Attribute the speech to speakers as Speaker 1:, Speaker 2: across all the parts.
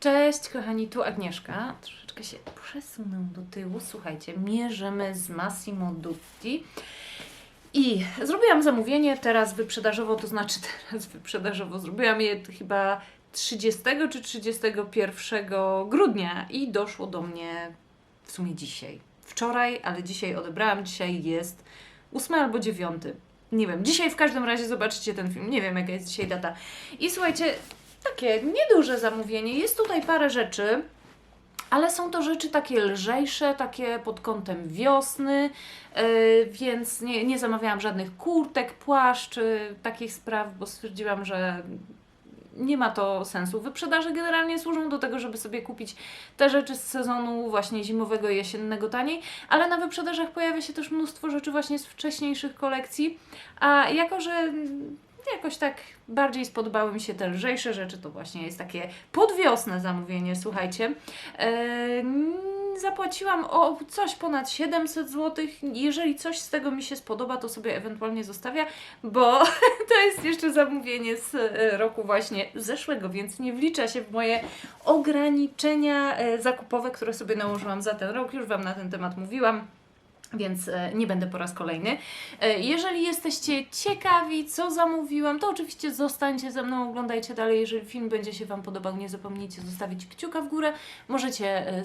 Speaker 1: Cześć kochani, tu Agnieszka. Troszeczkę się przesunę do tyłu. Słuchajcie, mierzymy z Massimo Dutti. I zrobiłam zamówienie teraz wyprzedażowo, to znaczy teraz wyprzedażowo. Zrobiłam je chyba 30 czy 31 grudnia i doszło do mnie w sumie dzisiaj. Wczoraj, ale dzisiaj odebrałam. Dzisiaj jest 8 albo 9. Nie wiem, dzisiaj w każdym razie zobaczycie ten film. Nie wiem, jaka jest dzisiaj data. I słuchajcie, takie nieduże zamówienie. Jest tutaj parę rzeczy, ale są to rzeczy takie lżejsze, takie pod kątem wiosny, yy, więc nie, nie zamawiałam żadnych kurtek, płaszczy, takich spraw, bo stwierdziłam, że nie ma to sensu. Wyprzedaże generalnie służą do tego, żeby sobie kupić te rzeczy z sezonu właśnie zimowego jesiennego taniej, ale na wyprzedażach pojawia się też mnóstwo rzeczy właśnie z wcześniejszych kolekcji, a jako, że jakoś tak bardziej spodobały mi się te lżejsze rzeczy, to właśnie jest takie podwiosne zamówienie, słuchajcie. Eee, zapłaciłam o coś ponad 700 zł. Jeżeli coś z tego mi się spodoba, to sobie ewentualnie zostawię, bo to jest jeszcze zamówienie z e, roku właśnie zeszłego, więc nie wlicza się w moje ograniczenia e, zakupowe, które sobie nałożyłam za ten rok. Już Wam na ten temat mówiłam. Więc e, nie będę po raz kolejny. E, Jeżeli jesteście ciekawi, co zamówiłam, to oczywiście zostańcie ze mną, oglądajcie dalej. Jeżeli film będzie się Wam podobał, nie zapomnijcie zostawić kciuka w górę. Możecie e,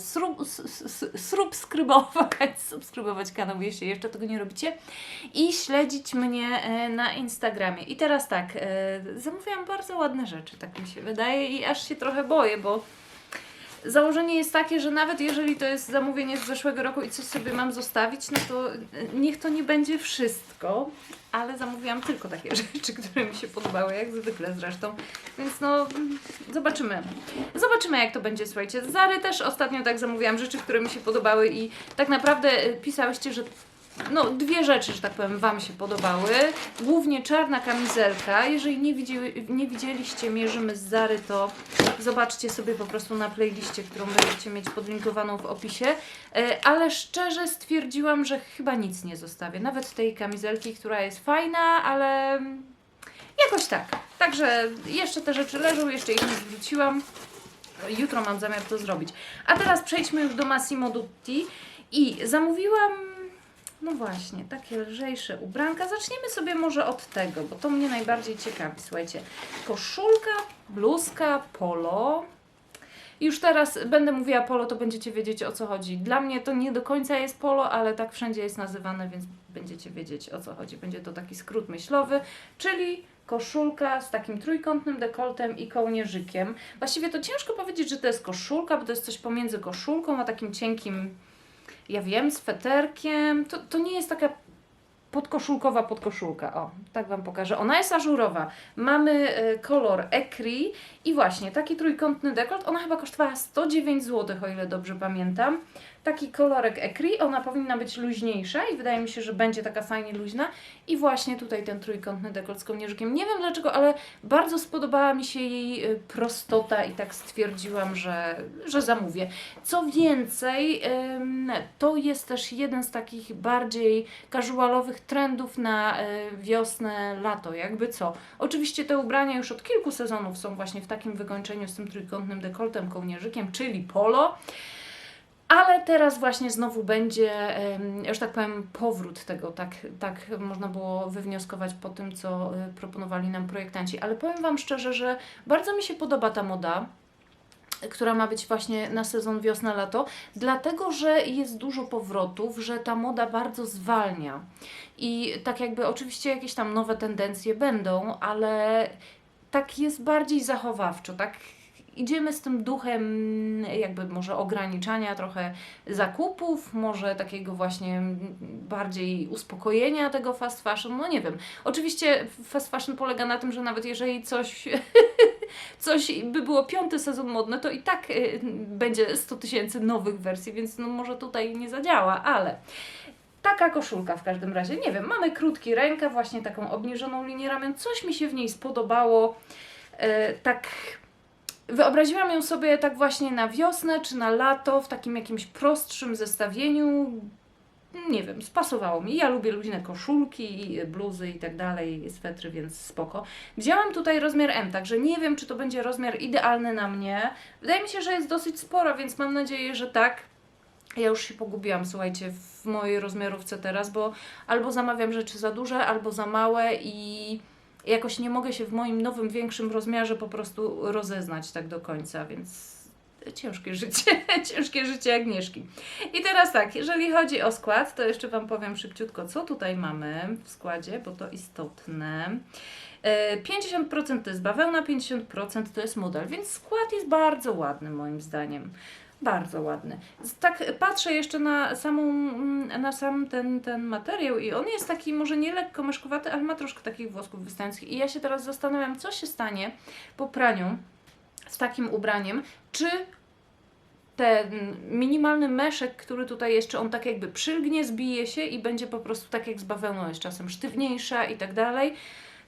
Speaker 1: subskrybować, subskrybować kanał, jeśli jeszcze tego nie robicie. I śledzić mnie na Instagramie. I teraz tak, zamówiłam bardzo ładne rzeczy, tak mi się wydaje, i aż się trochę boję, bo założenie jest takie, że nawet jeżeli to jest zamówienie z zeszłego roku i coś sobie mam zostawić, no to e, niech to nie będzie wszystko, ale zamówiłam tylko takie rzeczy, które mi się podobały, jak zwykle zresztą. Więc no, zobaczymy. Zobaczymy, jak to będzie, słuchajcie. Zary też ostatnio tak zamówiłam rzeczy, które mi się podobały i tak naprawdę e, pisałyście, że no, dwie rzeczy, że tak powiem, Wam się podobały. Głównie czarna kamizelka. Jeżeli nie, widzieli, nie widzieliście Mierzymy z Zary, to zobaczcie sobie po prostu na playliście, którą będziecie mieć podlinkowaną w opisie. E, Ale szczerze stwierdziłam, że chyba nic nie zostawię. Nawet tej kamizelki, która jest fajna, ale jakoś tak. Także jeszcze te rzeczy leżą, jeszcze ich nie zwróciłam. Jutro mam zamiar to zrobić. A teraz przejdźmy już do Massimo Dutti i zamówiłam no właśnie, takie lżejsze ubranka. Zaczniemy sobie może od tego, bo to mnie najbardziej ciekawi. Słuchajcie, koszulka, bluzka, polo. Już teraz będę mówiła polo, to będziecie wiedzieć o co chodzi. Dla mnie to nie do końca jest polo, ale tak wszędzie jest nazywane, więc będziecie wiedzieć o co chodzi. Będzie to taki skrót myślowy, czyli koszulka z takim trójkątnym dekoltem i kołnierzykiem. Właściwie to ciężko powiedzieć, że to jest koszulka, bo to jest coś pomiędzy koszulką a takim cienkim ja wiem, sweterkiem. To, to nie jest taka podkoszulkowa podkoszulka. O, tak Wam pokażę. Ona jest ażurowa. Mamy e, kolor ecri i właśnie taki trójkątny dekolt. Ona chyba kosztowała 109 zł, o ile dobrze pamiętam. Taki kolorek ecri. Ona powinna być luźniejsza i wydaje mi się, że będzie taka fajnie luźna. I właśnie tutaj ten trójkątny dekolt z kołnierzykiem. Nie wiem dlaczego, ale bardzo spodobała mi się jej e, prostota i tak stwierdziłam, że, że zamówię. Co więcej, to jest też jeden z takich bardziej casualowych trendów na e, wiosnę, lato, jakby co. Oczywiście te ubrania już od kilku sezonów są właśnie w takim wykończeniu z tym trójkątnym dekoltem, kołnierzykiem, czyli polo. Ale teraz właśnie znowu będzie, że tak powiem, powrót tego, tak, tak można było wywnioskować po tym, co e, proponowali nam projektanci. Ale powiem Wam szczerze, że bardzo mi się podoba ta moda która ma być właśnie na sezon wiosna-lato, dlatego że jest dużo powrotów, że ta moda bardzo zwalnia. I tak jakby oczywiście jakieś tam nowe tendencje będą, ale tak jest bardziej zachowawczo, tak idziemy z tym duchem jakby może ograniczania trochę zakupów, może takiego właśnie bardziej uspokojenia tego fast fashion, no nie wiem. Oczywiście fast fashion polega na tym, że nawet jeżeli coś coś by było piąty sezon modny, to i tak y, będzie 100 tysięcy nowych wersji, więc no może tutaj nie zadziała, ale taka koszulka w każdym razie, nie wiem, mamy krótki rękaw, właśnie taką obniżoną linię ramion, coś mi się w niej spodobało, y, tak wyobraziłam ją sobie tak właśnie na wiosnę czy na lato, w takim jakimś prostszym zestawieniu, nie wiem, spasowało mi. Ja lubię luźne koszulki, bluzy i tak dalej, swetry, więc spoko. Wzięłam tutaj rozmiar M, także nie wiem, czy to będzie rozmiar idealny na mnie. Wydaje mi się, że jest dosyć spora, więc mam nadzieję, że tak. Ja już się pogubiłam, słuchajcie, w mojej rozmiarówce teraz, bo albo zamawiam rzeczy za duże, albo za małe i jakoś nie mogę się w moim nowym, większym rozmiarze po prostu rozeznać tak do końca, więc ciężkie życie, ciężkie życie Agnieszki. I teraz tak, jeżeli chodzi o skład, to jeszcze Wam powiem szybciutko, co tutaj mamy w składzie, bo to istotne. E, 50% to jest bawełna, 50% to jest model, więc skład jest bardzo ładny moim zdaniem. Bardzo ładny. Tak patrzę jeszcze na samą, mm, na sam ten, ten materiał i on jest taki może nie lekko myszkowaty, ale ma troszkę takich włosków wystających. I ja się teraz zastanawiam, co się stanie po praniu z takim ubraniem, czy ten minimalny meszek, który tutaj jest, czy on tak jakby przylgnie, zbije się i będzie po prostu tak jak z bawełną, jest czasem sztywniejsza i tak dalej.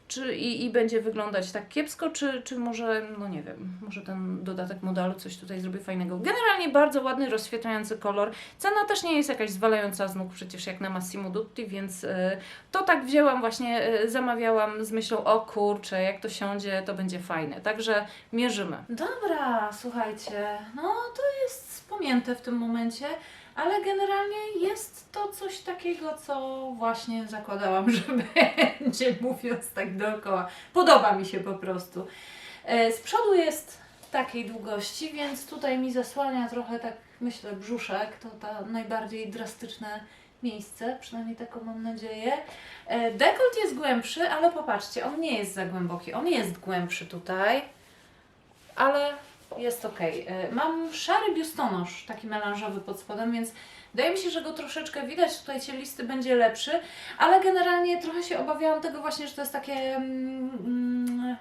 Speaker 1: Czy i, i będzie wyglądać tak kiepsko, czy, czy może, no nie wiem, może ten dodatek modelu coś tutaj zrobi fajnego. Generalnie bardzo ładny, rozświetlający kolor. Cena też nie jest jakaś zwalająca z nóg przecież jak na Massimo Dutti, więc y, to tak wzięłam właśnie, y, zamawiałam z myślą, o kurczę, jak to siądzie, to będzie fajne. Także mierzymy. Dobra, słuchajcie, no to jest spomięte w tym momencie, ale generalnie jest to coś takiego, co właśnie zakładałam, że będzie, mówiąc tak dookoła. Podoba mi się po prostu. E, Z przodu jest takiej długości, więc tutaj mi zasłania trochę tak, myślę, brzuszek, to ta najbardziej drastyczne miejsce, przynajmniej taką mam nadzieję. E, Dekolt jest głębszy, ale popatrzcie, on nie jest za głęboki, on jest głębszy tutaj, ale jest ok. Mam szary biustonosz, taki melanżowy pod spodem, więc wydaje mi się, że go troszeczkę widać. Tutaj cielisty będzie lepszy, ale generalnie trochę się obawiałam tego właśnie, że to jest takie mm, mm,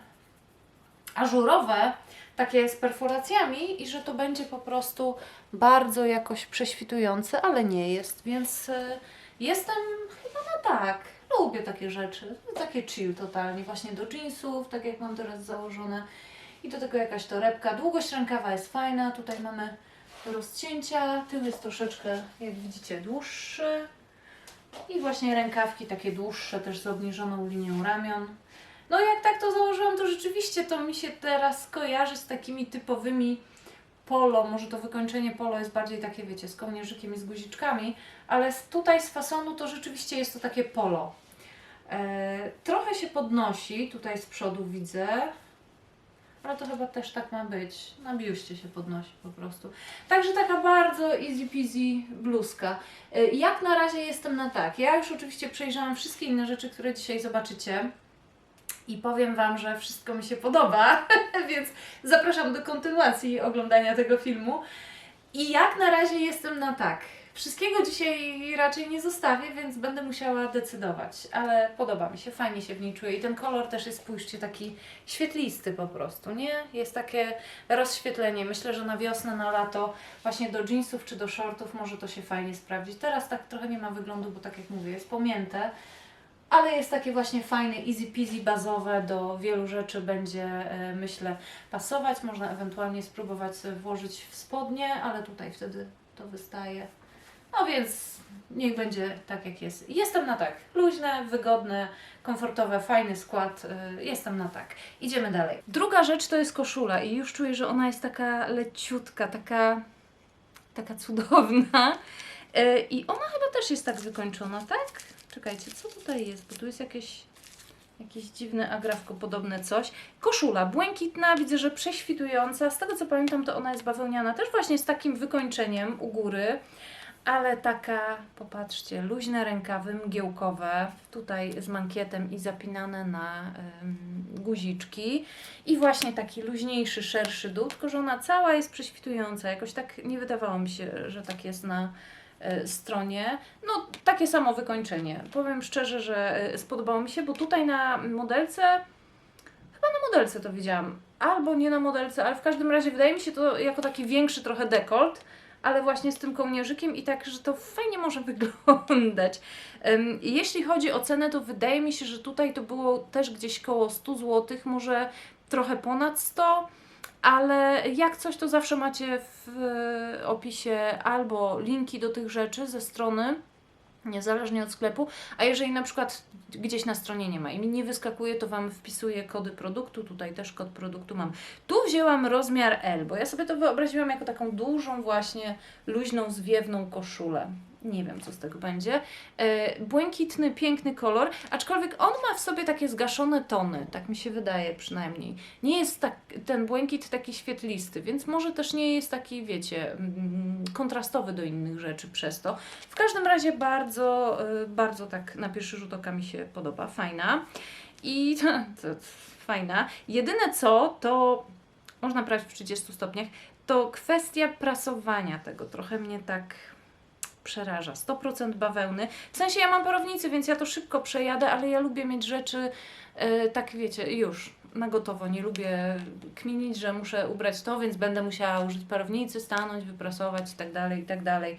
Speaker 1: ażurowe, takie z perforacjami i że to będzie po prostu bardzo jakoś prześwitujące, ale nie jest, więc e, jestem chyba na tak. Lubię takie rzeczy, takie chill totalnie, właśnie do jeansów, tak jak mam teraz założone. I do tego jakaś torebka. Długość rękawa jest fajna. Tutaj mamy rozcięcia. Tył jest troszeczkę, jak widzicie, dłuższy. I właśnie rękawki takie dłuższe, też z obniżoną linią ramion. No jak tak to założyłam, to rzeczywiście to mi się teraz kojarzy z takimi typowymi polo. Może to wykończenie polo jest bardziej takie, wiecie, z kołnierzykiem i z guziczkami, ale tutaj z fasonu to rzeczywiście jest to takie polo. E, trochę się podnosi, tutaj z przodu widzę. Ale to chyba też tak ma być. Na biuście się podnosi po prostu. Także taka bardzo easy peasy bluzka. Y, Jak na razie jestem na tak. Ja już oczywiście przejrzałam wszystkie inne rzeczy, które dzisiaj zobaczycie. I powiem Wam, że wszystko mi się podoba, więc zapraszam do kontynuacji oglądania tego filmu. I jak na razie jestem na tak. Wszystkiego dzisiaj raczej nie zostawię, więc będę musiała decydować, ale podoba mi się, fajnie się w niej czuję i ten kolor też jest, spójrzcie, taki świetlisty po prostu, nie? Jest takie rozświetlenie. Myślę, że na wiosnę, na lato, właśnie do jeansów czy do shortów może to się fajnie sprawdzić. Teraz tak trochę nie ma wyglądu, bo tak jak mówię, jest pomięte, ale jest takie właśnie fajne, easy peasy, bazowe, do wielu rzeczy będzie, e, myślę, pasować. Można ewentualnie spróbować włożyć w spodnie, ale tutaj wtedy to wystaje. No więc niech będzie tak jak jest. Jestem na tak. Luźne, wygodne, komfortowe, fajny skład. y, Jestem na tak. Idziemy dalej. Druga rzecz to jest koszula i już czuję, że ona jest taka leciutka, taka, taka cudowna. Y, I ona chyba też jest tak wykończona, tak? Czekajcie, co tutaj jest? Bo tu jest jakieś jakieś dziwne agrafko podobne coś. Koszula błękitna, widzę, że prześwitująca. Z tego co pamiętam, to ona jest bawełniana, też właśnie z takim wykończeniem u góry ale taka, popatrzcie, luźne rękawy, mgiełkowe, tutaj z mankietem i zapinane na guziczki i właśnie taki luźniejszy, szerszy dół, tylko że ona cała jest prześwitująca, jakoś tak nie wydawało mi się, że tak jest na e, stronie. No, takie samo wykończenie. Powiem szczerze, że e, spodobało mi się, bo tutaj na modelce, chyba na modelce to widziałam, albo nie na modelce, ale w każdym razie wydaje mi się to jako taki większy trochę dekolt, ale właśnie z tym kołnierzykiem i tak, że to fajnie może wyglądać. Jeśli chodzi o cenę, to wydaje mi się, że tutaj to było też gdzieś koło 100 zł, może trochę ponad 100, ale jak coś, to zawsze macie w e, opisie albo linki do tych rzeczy ze strony, niezależnie od sklepu. A jeżeli na przykład gdzieś na stronie nie ma i mi nie wyskakuje, to Wam wpisuję kody produktu. Tutaj też kod produktu mam. Tu wzięłam rozmiar L, bo ja sobie to wyobraziłam jako taką dużą właśnie luźną, zwiewną koszulę. Nie wiem, co z tego będzie. E, błękitny, piękny kolor, aczkolwiek on ma w sobie takie zgaszone tony, tak mi się wydaje przynajmniej. Nie jest tak, ten błękit taki świetlisty, więc może też nie jest taki, wiecie, mm, kontrastowy do innych rzeczy przez to. W każdym razie bardzo, y, bardzo tak na pierwszy rzut oka mi się podoba, fajna. I to, to, fajna. Jedyne co, to można prać w 30 stopniach, to kwestia prasowania tego. Trochę mnie tak przeraża. 100% bawełny. W sensie ja mam parownicę, więc ja to szybko przejadę, ale ja lubię mieć rzeczy e, tak wiecie, już na gotowo. Nie lubię kminić, że muszę ubrać to, więc będę musiała użyć parownicy, stanąć, wyprasować i tak dalej, i tak dalej.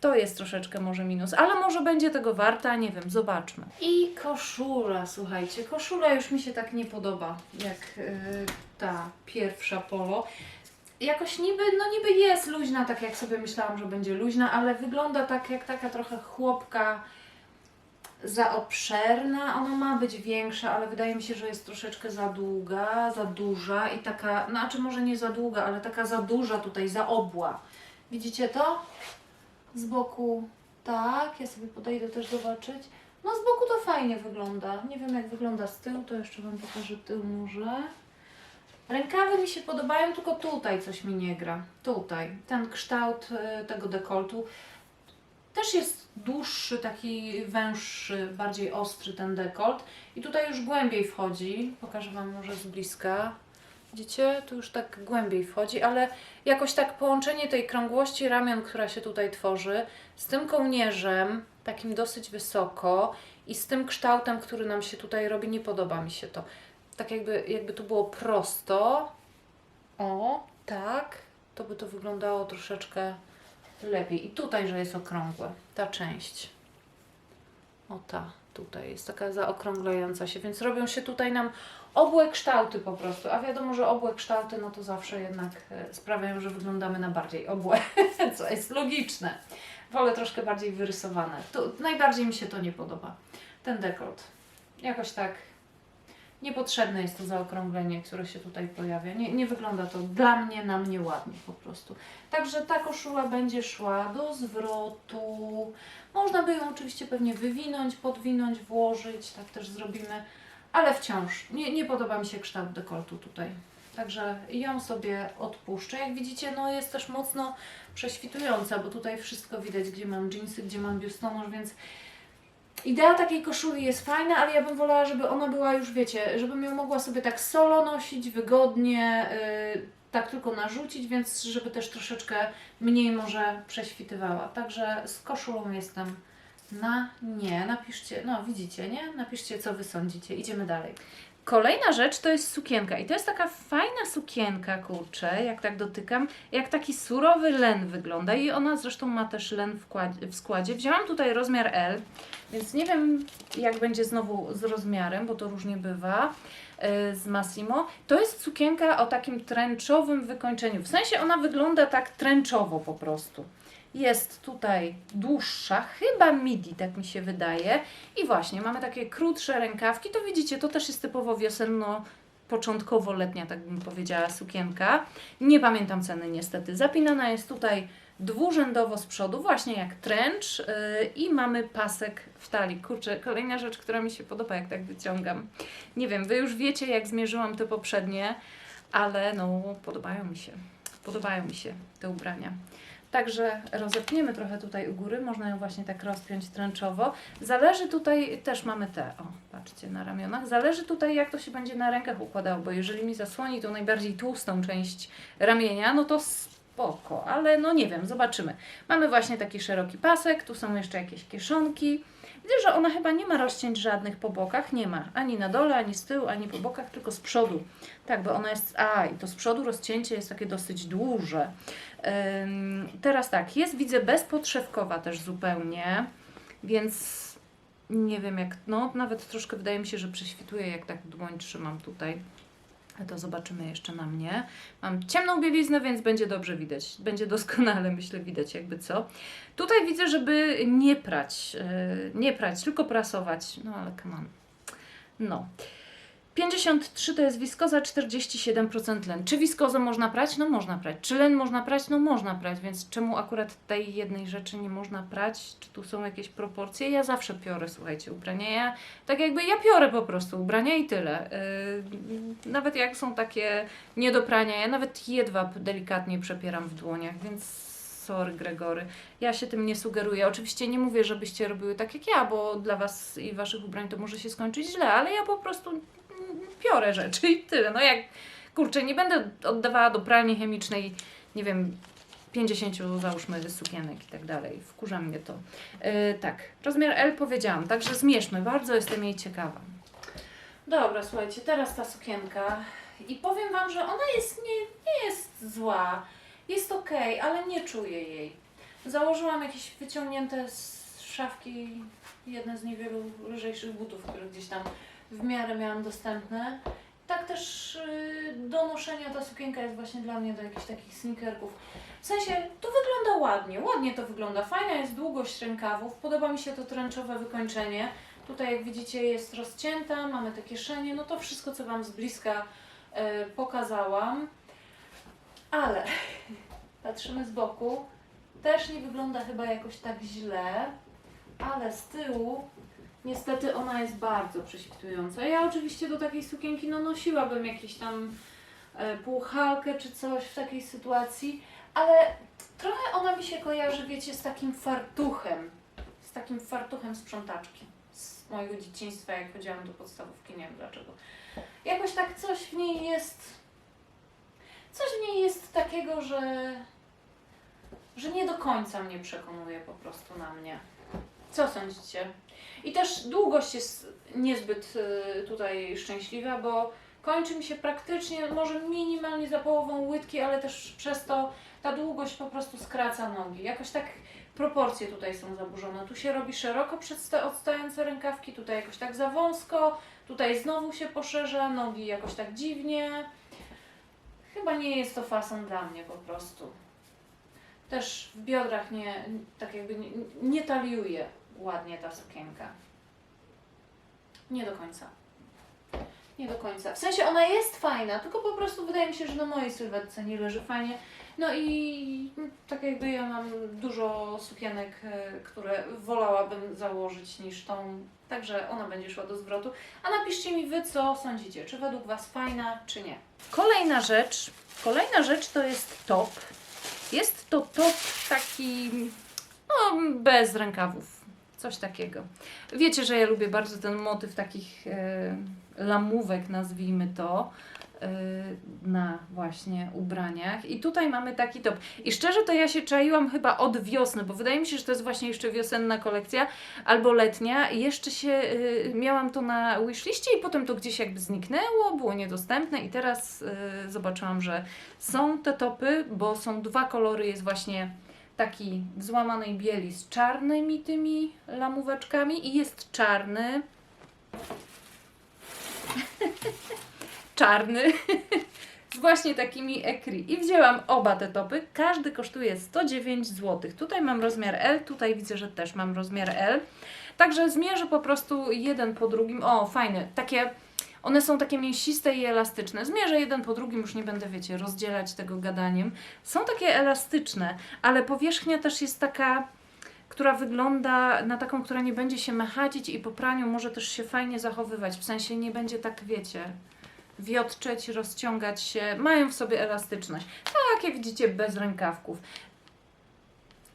Speaker 1: To jest troszeczkę może minus, ale może będzie tego warta, nie wiem, zobaczmy. I koszula, słuchajcie, koszula już mi się tak nie podoba, jak yy, ta pierwsza polo. Jakoś niby, no niby jest luźna, tak jak sobie myślałam, że będzie luźna, ale wygląda tak jak taka trochę chłopka za obszerna. Ona ma być większa, ale wydaje mi się, że jest troszeczkę za długa, za duża i taka, znaczy może nie za długa, ale taka za duża tutaj, za obła. Widzicie to? Z boku tak, ja sobie podejdę też zobaczyć. No z boku to fajnie wygląda. Nie wiem jak wygląda z tyłu, to jeszcze Wam pokażę tył może. Rękawy mi się podobają, tylko tutaj coś mi nie gra. Tutaj. Ten kształt y, tego dekoltu też jest dłuższy, taki węższy, bardziej ostry ten dekolt. I tutaj już głębiej wchodzi. Pokażę Wam może z bliska. Widzicie? Tu już tak głębiej wchodzi, ale jakoś tak połączenie tej krągłości ramion, która się tutaj tworzy, z tym kołnierzem, takim dosyć wysoko i z tym kształtem, który nam się tutaj robi, nie podoba mi się to. Tak jakby, jakby to było prosto. O, tak. To by to wyglądało troszeczkę lepiej. I tutaj, że jest okrągłe, ta część. O ta, tutaj jest taka zaokrąglająca się, więc robią się tutaj nam obłe kształty po prostu. A wiadomo, że obłe kształty, no to zawsze jednak e, sprawiają, że wyglądamy na bardziej obłe, co jest logiczne. Wolę troszkę bardziej wyrysowane. To najbardziej mi się to nie podoba. Ten dekolt. Jakoś tak niepotrzebne jest to zaokrąglenie, które się tutaj pojawia. Nie, nie wygląda to dla mnie, na mnie ładnie po prostu. Także ta koszula będzie szła do zwrotu. Można by ją oczywiście pewnie wywinąć, podwinąć, włożyć, tak też zrobimy, ale wciąż nie, nie podoba mi się kształt dekoltu tutaj. Także ją sobie odpuszczę. Jak widzicie, no jest też mocno prześwitująca, bo tutaj wszystko widać, gdzie mam jeansy, gdzie mam biustonosz, więc idea takiej koszuli jest fajna, ale ja bym wolała, żeby ona była już, wiecie, żebym ją mogła sobie tak solo nosić, wygodnie, yy, tak tylko narzucić, więc żeby też troszeczkę mniej może prześwitywała. Także z koszulą jestem na nie. Napiszcie, no widzicie, nie? Napiszcie, co Wy sądzicie. Idziemy dalej. Kolejna rzecz to jest sukienka i to jest taka fajna sukienka, kurczę, jak tak dotykam, jak taki surowy len wygląda i ona zresztą ma też len w, kładzie, w składzie. Wzięłam tutaj rozmiar L, więc nie wiem jak będzie znowu z rozmiarem, bo to różnie bywa yy, z Massimo. To jest sukienka o takim tręczowym wykończeniu, w sensie ona wygląda tak tręczowo po prostu jest tutaj dłuższa, chyba midi, tak mi się wydaje. I właśnie, mamy takie krótsze rękawki, to widzicie, to też jest typowo wiosenno początkowo letnia, tak bym powiedziała, sukienka. Nie pamiętam ceny niestety. Zapinana jest tutaj dwurzędowo z przodu, właśnie jak trench yy, i mamy pasek w talii. Kurczę, kolejna rzecz, która mi się podoba, jak tak wyciągam. Nie wiem, Wy już wiecie, jak zmierzyłam te poprzednie, ale no, podobają mi się. Podobają mi się te ubrania. Także rozepniemy trochę tutaj u góry, można ją właśnie tak rozpiąć tręczowo. Zależy tutaj, też mamy te, o patrzcie na ramionach, zależy tutaj jak to się będzie na rękach układało, bo jeżeli mi zasłoni tą najbardziej tłustą część ramienia, no to spoko, ale no nie wiem, zobaczymy. Mamy właśnie taki szeroki pasek, tu są jeszcze jakieś kieszonki. Widzę, że ona chyba nie ma rozcięć żadnych po bokach, nie ma, ani na dole, ani z tyłu, ani po bokach, tylko z przodu. Tak, bo ona jest, a i to z przodu rozcięcie jest takie dosyć duże. Ym, teraz tak, jest widzę bezpodszewkowa też zupełnie, więc nie wiem jak, no nawet troszkę wydaje mi się, że prześwituje jak tak dłoń trzymam tutaj. To zobaczymy jeszcze na mnie. Mam ciemną bieliznę, więc będzie dobrze widać. Będzie doskonale, myślę, widać jakby co. Tutaj widzę, żeby nie prać, yy, nie prać, tylko prasować. No ale come on. No. 53 to jest wiskoza, 47% len. Czy wiskozę można prać? No można prać. Czy len można prać? No można prać, więc czemu akurat tej jednej rzeczy nie można prać? Czy tu są jakieś proporcje? Ja zawsze piorę, słuchajcie, ubrania. Ja tak jakby ja piorę po prostu ubrania i tyle. Yy, nawet jak są takie nie do prania, ja nawet jedwab delikatnie przepieram w dłoniach, więc sorry Gregory. Ja się tym nie sugeruję. Oczywiście nie mówię, żebyście robiły tak jak ja, bo dla was i waszych ubrań to może się skończyć źle, ale ja po prostu piorę rzeczy i tyle. No jak, kurczę, nie będę oddawała do pralni chemicznej, nie wiem, 50 załóżmy sukienek i tak dalej. Wkurza mnie to. Yy, tak, rozmiar L powiedziałam, także zmierzmy. Bardzo jestem jej ciekawa. Dobra, słuchajcie, teraz ta sukienka. I powiem Wam, że ona jest nie, nie jest zła. Jest okej, ale nie czuję jej. Założyłam jakieś wyciągnięte z szafki jedne z niewielu lżejszych butów, które gdzieś tam w miarę miałam dostępne. Tak też yy, do noszenia ta sukienka jest właśnie dla mnie do jakichś takich sneakerków. W sensie, to wygląda ładnie, ładnie to wygląda. Fajna jest długość rękawów, podoba mi się to tręczowe wykończenie. Tutaj jak widzicie jest rozcięta, mamy te kieszenie, no to wszystko co Wam z bliska e, pokazałam. Ale patrzymy z boku, też nie wygląda chyba jakoś tak źle, ale z tyłu niestety ona jest bardzo prześwitująca. Ja oczywiście do takiej sukienki no nosiłabym jakieś tam e, czy coś w takiej sytuacji, ale trochę ona mi się kojarzy, wiecie, z takim fartuchem, z takim fartuchem sprzątaczki z mojego dzieciństwa, jak chodziłam do podstawówki, nie wiem dlaczego. Jakoś tak coś w niej jest, coś w niej jest takiego, że, że nie do końca mnie przekonuje po prostu na mnie. Co sądzicie? I też długość jest niezbyt y, tutaj szczęśliwa, bo kończy mi się praktycznie, może minimalnie za połową łydki, ale też przez to ta długość po prostu skraca nogi. Jakoś tak proporcje tutaj są zaburzone. Tu się robi szeroko odstające rękawki, tutaj jakoś tak za wąsko, tutaj znowu się poszerza, nogi jakoś tak dziwnie. Chyba nie jest to fason dla mnie po prostu. Też w biodrach nie, tak jakby nie, nie taliuje ładnie ta sukienka. Nie do końca. Nie do końca. W sensie ona jest fajna, tylko po prostu wydaje mi się, że na mojej sylwetce nie leży fajnie. No i tak jakby ja mam dużo sukienek, e, które wolałabym założyć niż tą, także ona będzie szła do zwrotu. A napiszcie mi wy, co sądzicie, czy według Was fajna, czy nie. Kolejna rzecz, kolejna rzecz to jest top. Jest to top taki, no bez rękawów, coś takiego. Wiecie, że ja lubię bardzo ten motyw takich e, lamówek, nazwijmy to, e, na właśnie ubraniach. I tutaj mamy taki top. I szczerze to ja się czaiłam chyba od wiosny, bo wydaje mi się, że to jest właśnie jeszcze wiosenna kolekcja albo letnia. I jeszcze się e, miałam to na wishliście i potem to gdzieś jakby zniknęło, było niedostępne i teraz e, zobaczyłam, że są te topy, bo są dwa kolory, jest właśnie taki w złamanej bieli z czarnymi tymi lamóweczkami i jest czarny. czarny. z właśnie takimi ekri. I wzięłam oba te topy. Każdy kosztuje 109 zł. Tutaj mam rozmiar L, tutaj widzę, że też mam rozmiar L. Także zmierzę po prostu jeden po drugim. O, fajne. Takie one są takie mięsiste i elastyczne. Zmierzę jeden po drugim, już nie będę, wiecie, rozdzielać tego gadaniem. Są takie elastyczne, ale powierzchnia też jest taka, która wygląda na taką, która nie będzie się mechadzić i po praniu może też się fajnie zachowywać. W sensie nie będzie tak, wiecie, wiotczeć, rozciągać się. Mają w sobie elastyczność. Tak, jak widzicie, bez rękawków.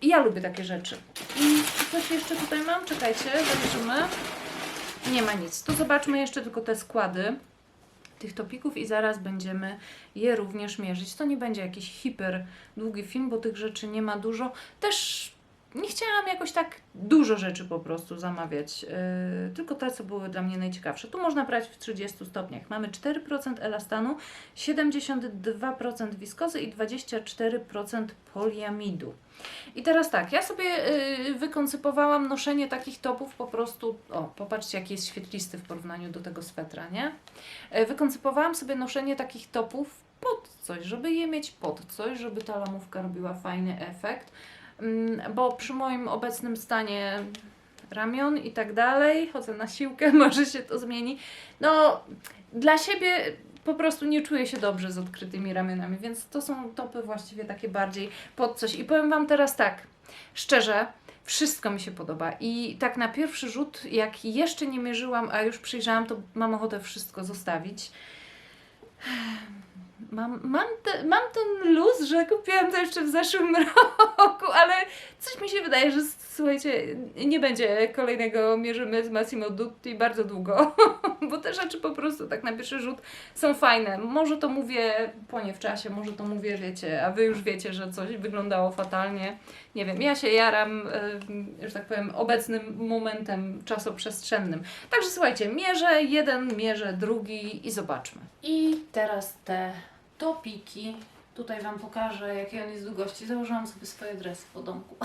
Speaker 1: I ja lubię takie rzeczy. I coś jeszcze tutaj mam? Czekajcie, zobaczymy. Nie ma nic. Tu zobaczmy jeszcze tylko te składy tych topików i zaraz będziemy je również mierzyć. To nie będzie jakiś hiper długi film, bo tych rzeczy nie ma dużo. Też nie chciałam jakoś tak dużo rzeczy po prostu zamawiać, yy, tylko te, co były dla mnie najciekawsze. Tu można brać w 30 stopniach. Mamy 4% elastanu, 72% wiskozy i 24% poliamidu. I teraz tak, ja sobie yy, wykoncypowałam noszenie takich topów po prostu, o, popatrzcie jaki jest świetlisty w porównaniu do tego swetra, nie? Yy, wykoncypowałam sobie noszenie takich topów pod coś, żeby je mieć pod coś, żeby ta lamówka robiła fajny efekt. Mm, bo przy moim obecnym stanie ramion i tak dalej, chodzę na siłkę, może się to zmieni. No, dla siebie po prostu nie czuję się dobrze z odkrytymi ramionami, więc to są topy właściwie takie bardziej pod coś. I powiem Wam teraz tak, szczerze, wszystko mi się podoba i tak na pierwszy rzut, jak jeszcze nie mierzyłam, a już przyjrzałam, to mam ochotę wszystko zostawić. Mam, mam, te, mam ten luz, że kupiłam to jeszcze w zeszłym roku, ale coś mi się wydaje, że słuchajcie, nie będzie kolejnego mierzymy z Massimo Dutti bardzo długo, bo te rzeczy po prostu tak na pierwszy rzut są fajne. Może to mówię po nie w czasie, może to mówię, wiecie, a wy już wiecie, że coś wyglądało fatalnie. Nie wiem, ja się jaram, y, że tak powiem, obecnym momentem czasoprzestrzennym. Także słuchajcie, mierzę jeden, mierzę drugi i zobaczmy. I teraz te topiki. Tutaj Wam pokażę, jakie on jest długości. Założyłam sobie swoje dresy po domku.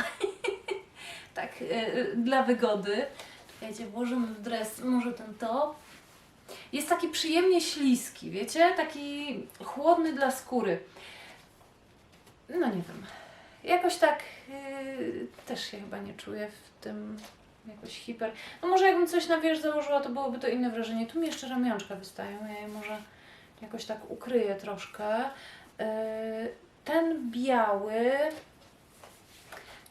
Speaker 1: tak, y, dla wygody. Czekajcie, włożymy w dres może ten top. Jest taki przyjemnie śliski, wiecie? Taki chłodny dla skóry. No nie wiem. Jakoś tak y, też się chyba nie czuję w tym jakoś hiper. No może jakbym coś na wierzch założyła, to byłoby to inne wrażenie. Tu mi jeszcze ramionczka wystają, ja je może jakoś tak ukryję troszkę. Yy, Ten biały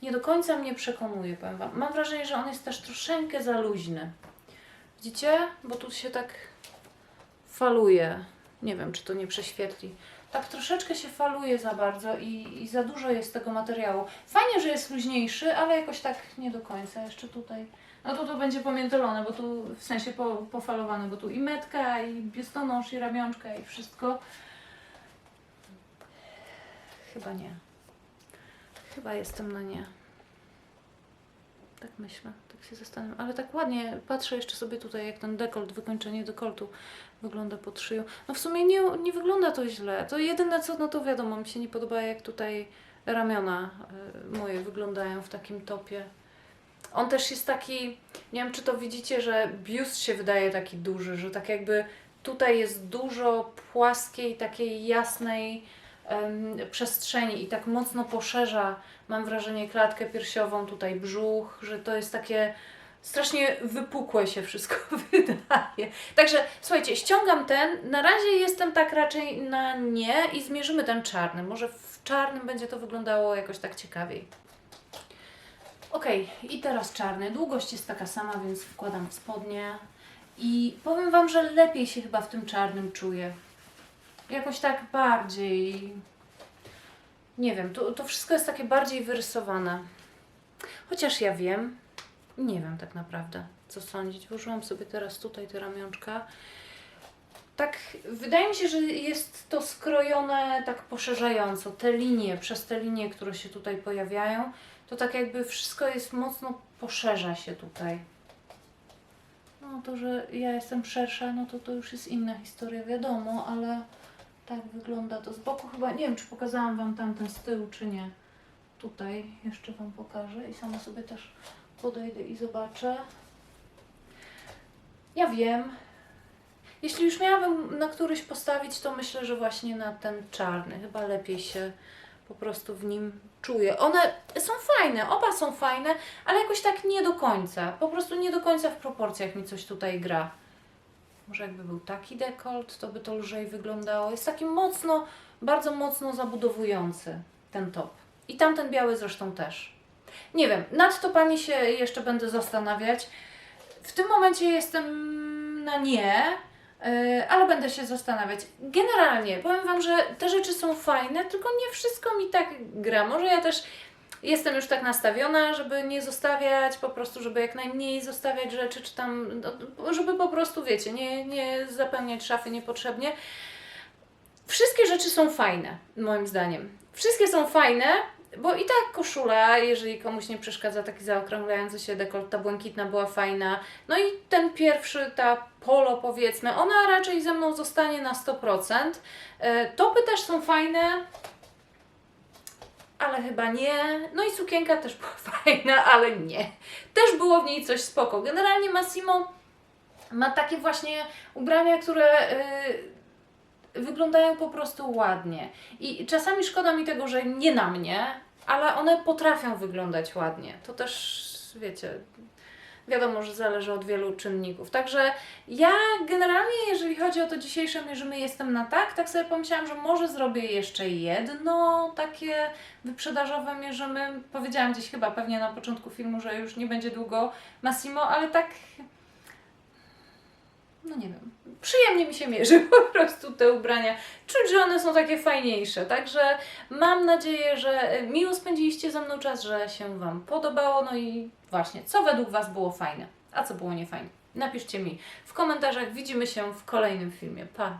Speaker 1: nie do końca mnie przekonuje, powiem Wam. Mam wrażenie, że on jest też troszeczkę za luźny. Widzicie? Bo tu się tak faluje. Nie wiem, czy to nie prześwietli. Tak troszeczkę się faluje za bardzo i, i za dużo jest tego materiału. Fajnie, że jest luźniejszy, ale jakoś tak nie do końca. Jeszcze tutaj. No to to będzie pomiętolone, bo tu w sensie po, pofalowane, bo tu i metka, i biustonosz, i ramionczka, i wszystko. Chyba nie. Chyba jestem na nie. Tak myślę, tak się zastanawiam. Ale tak ładnie patrzę jeszcze sobie tutaj, jak ten dekolt, wykończenie dekoltu wygląda pod szyją. No w sumie nie, nie wygląda to źle. To jedyne co, no to wiadomo, mi się nie podoba jak tutaj ramiona y, moje wyglądają w takim topie. On też jest taki, nie wiem czy to widzicie, że biust się wydaje taki duży, że tak jakby tutaj jest dużo płaskiej, takiej jasnej przestrzeni i tak mocno poszerza, mam wrażenie, klatkę piersiową, tutaj brzuch, że to jest takie strasznie wypukłe się wszystko wydaje. Także słuchajcie, ściągam ten, na razie jestem tak raczej na nie i zmierzymy ten czarny. Może w czarnym będzie to wyglądało jakoś tak ciekawiej. Ok, i teraz czarny. Długość jest taka sama, więc wkładam w spodnie. I powiem Wam, że lepiej się chyba w tym czarnym czuję. Jakoś tak bardziej. Nie wiem, to, to wszystko jest takie bardziej wyrysowane. Chociaż ja wiem, nie wiem tak naprawdę, co sądzić. Włożyłam sobie teraz tutaj te ramionczka. Tak, wydaje mi się, że jest to skrojone tak poszerzająco. Te linie, przez te linie, które się tutaj pojawiają, to tak jakby wszystko jest mocno poszerza się tutaj. No to, że ja jestem szersza, no to to już jest inna historia, wiadomo, ale tak wygląda to z boku. Chyba nie wiem, czy pokazałam Wam tamten z tyłu, czy nie. Tutaj jeszcze Wam pokażę i sama sobie też podejdę i zobaczę. Ja wiem. Jeśli już miałabym na któryś postawić, to myślę, że właśnie na ten czarny. Chyba lepiej się po prostu w nim czuję. One są fajne, oba są fajne, ale jakoś tak nie do końca. Po prostu nie do końca w proporcjach mi coś tutaj gra. Może jakby był taki dekolt, to by to lżej wyglądało. Jest taki mocno, bardzo mocno zabudowujący ten top. I tamten biały zresztą też. Nie wiem, nad topami się jeszcze będę zastanawiać. W tym momencie jestem na nie, ale będę się zastanawiać. Generalnie powiem Wam, że te rzeczy są fajne, tylko nie wszystko mi tak gra. Może ja też jestem już tak nastawiona, żeby nie zostawiać, po prostu, żeby jak najmniej zostawiać rzeczy, czy tam, no, żeby po prostu, wiecie, nie, nie zapełniać szafy niepotrzebnie. Wszystkie rzeczy są fajne, moim zdaniem. Wszystkie są fajne, Bo i tak koszula, jeżeli komuś nie przeszkadza taki zaokrąglający się dekolt, ta błękitna była fajna. No i ten pierwszy, ta polo powiedzmy, ona raczej ze mną zostanie na 100%. E, Topy też są fajne, ale chyba nie. No i sukienka też była fajna, ale nie. Też było w niej coś spoko. Generalnie Massimo ma takie właśnie ubrania, które y, wyglądają po prostu ładnie. I czasami szkoda mi tego, że nie na mnie, ale one potrafią wyglądać ładnie. To też, wiecie, wiadomo, że zależy od wielu czynników. Także ja generalnie, jeżeli chodzi o to dzisiejsze mierzymy, jestem na tak. Tak sobie pomyślałam, że może zrobię jeszcze jedno takie wyprzedażowe mierzymy. Powiedziałam gdzieś chyba pewnie na początku filmu, że już nie będzie długo Massimo, ale tak no nie wiem, przyjemnie mi się mierzy po prostu te ubrania. Czuć, że one są takie fajniejsze. Także mam nadzieję, że miło spędziliście ze mną czas, że się Wam podobało. No i właśnie, co według Was było fajne, a co było niefajne. Napiszcie mi w komentarzach. Widzimy się w kolejnym filmie. Pa!